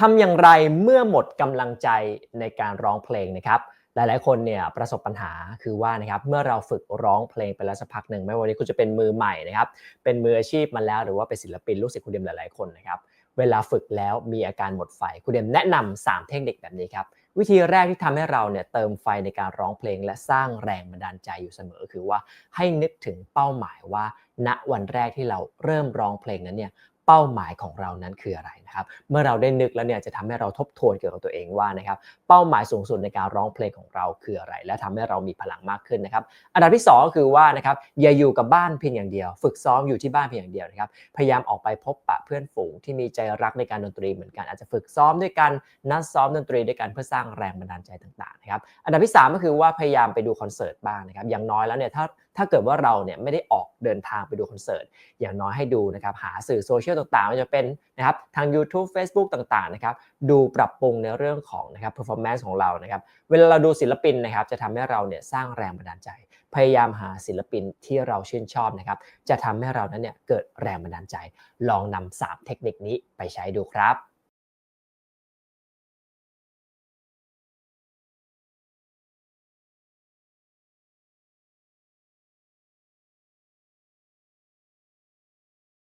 ทำอย่างไรเมื่อหมดกำลังใจในการร้องเพลงนะครับหลายๆคนเนี่ยประสบปัญหาคือว่านะครับเมื่อเราฝึกร้องเพลงไปแล้วสักพักหนึ่งไม่ว่าวันนี้คุณจะเป็นมือใหม่นะครับเป็นมืออาชีพมาแล้วหรือว่าเป็นศิลปินลูกศิษย์คุณเดียมหลายๆคนนะครับเวลาฝึกแล้วมีอาการหมดไฟคุณเดียมแนะนำ3เทคนิคแบบนี้ครับวิธีแรกที่ทำให้เราเนี่ยเติมไฟในการร้องเพลง และสร้างแรงบันดาลใจอยู่เสมอ คือว่าให้นึกถึงเป้าหมายว่า ณวันแรกที่เราเริ่มร้องเพลงนั้นเนี่ย เป้าหมายของเรานั้นคืออะไรนะครับ เมื่อเราได้นึกแล้วเนี่ยจะทำให้เราทบทวนเกี่ยวกับตัวเองว่านะครับ เป้าหมายสูงสุดในการร้องเพลงของเราคืออะไร และทำให้เรามีพลังมากขึ้นนะครับ อันดับที่ 2 ก็คือว่านะครับอย่าอยู่กับบ้านเพียงอย่างเดียว ฝึกซ้อมอยู่ที่บ้านเพียงอย่างเดียวนะครับ พยายามออกไปพบปะเพื่อนฝูงที่มีใจรักในการดนตรีเหมือนกัน อาจจะฝึกซ้อมด้วยกันนัดซ้อมดนตรีด้วยกันเพื่อสร้างแรงบันดาลใจต่างๆนะครับ อันดับที่ 3 ก็คือว่าพยายามไปดูคอนเสิร์ตบ้างนะครับ อย่างน้อยแล้วเนี่ยถ้าถ้าเกิดว่าเราเนี่ยไม่ได้ออกเดินทางไปดูคอนเสิร์ตอย่างน้อยให้ดูนะครับหาสื่อโซเชียลต่างๆม่ว่าจะเป็นนะครับทาง YouTube Facebook ต่างๆนะครับดูปรับปรุงในเรื่องของนะครับ performance ของเรานะครับเวลาเราดูศิลปินนะครับจะทำให้เราเนี่ยสร้างแรงบันดาลใจ พยายามหาศิลปินที่เราชื่นชอบนะครับจะทำให้เรานั้นเนี่ยเกิดแรงบันดาลใจ ลองนำ3เทคนิคนี้ไปใช้ดูครับ